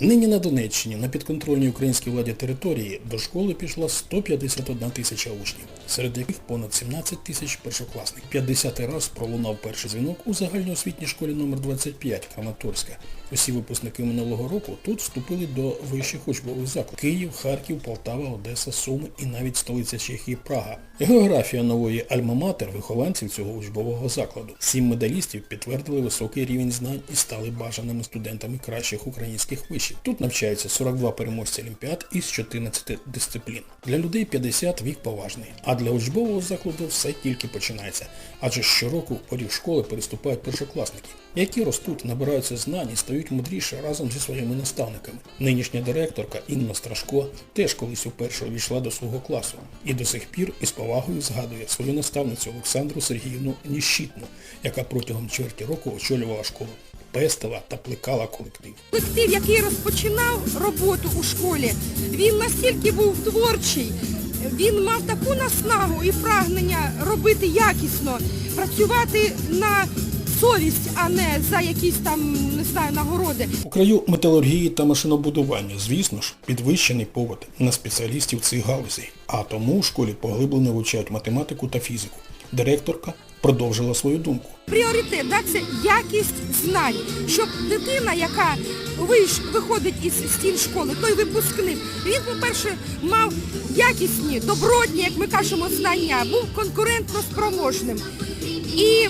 Нині на Донеччині, на підконтрольній українській владі території, до школи пішла 151 тисяча учнів, серед яких понад 17 тисяч першокласників. 50 раз пролунав перший дзвінок у загальноосвітній школі номер 25 Краматорська. Усі випускники минулого року тут вступили до вищих учбових закладів. Київ, Харків, Полтава, Одеса, Суми і навіть столиця Чехії Прага. Географія нової альма-матер вихованців цього учбового закладу. Сім медалістів підтвердили високий рівень знань і стали бажаними студентами кращих українських вишів. Тут навчаються 42 переможці олімпіад із 14 дисциплін. Для людей 50 вік поважний, а для учбового закладу все тільки починається. Адже щороку поріг школи переступають першокласники, які ростуть, набираються знань і стають мудріше разом зі своїми наставниками. Нинішня директорка Інна Страшко теж колись уперше увійшла до свого класу і до сих пір із повагою згадує свою наставницю Олександру Сергіївну Ніщитну, яка протягом чверті року очолювала школу, пестила та плекала колектив. Колектив, який розпочинав роботу у школі, він настільки був творчий, він мав таку наснагу і прагнення робити якісно, працювати на совість, а не за якісь там, не знаю, нагороди. У краю металургії та машинобудування, звісно ж, підвищений попит на спеціалістів цих галузей, а тому в школі поглиблено вивчають математику та фізику. Директорка продовжила свою думку. Пріоритет да, це якість знань, щоб дитина, яка виходить із стін школи, той випускник, він, по-перше, мав якісні, добротні, як ми кажемо, знання, був конкурентно спроможним і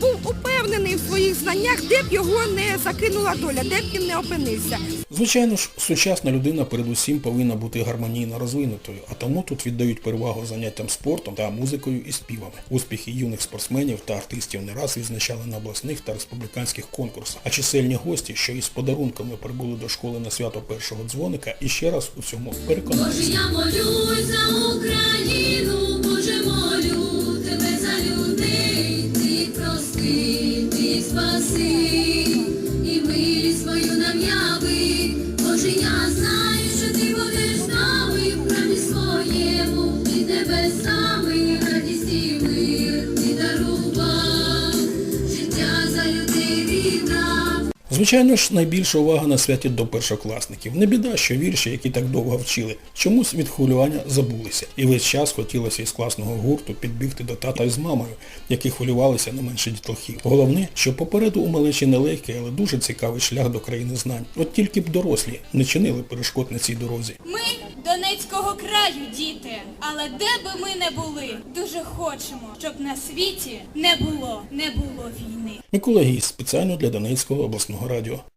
був упевнений в своїх знаннях, де б його не закинула доля, де б він не опинився. Звичайно ж, сучасна людина передусім повинна бути гармонійно розвинутою, а тому тут віддають перевагу заняттям спортом та музикою і співами. Успіхи юних спортсменів та артистів не раз відзначали на обласних та республіканських конкурсах, а чисельні гості, що із подарунками прибули до школи на свято першого дзвоника, і ще раз у цьому переконалися. Боже, я молюсь за Україну, Боже, молю тебе за людей, ти прости, ти спаси, Звичайно ж, найбільша увага на святі до першокласників. Не біда, що вірші, які так довго вчили, чомусь від хвилювання забулися. І весь час хотілося із класного гурту підбігти до тата із мамою, які хвилювалися не менше дітлахів. Головне, що попереду у малечі нелегкий, але дуже цікавий шлях до країни знань. От тільки б дорослі не чинили перешкод на цій дорозі. Ми Донецького краю, діти, але де би ми не були, дуже хочемо, щоб на світі не було, не було війни. Микола Гіс спеціально для Донецького обласного радіо.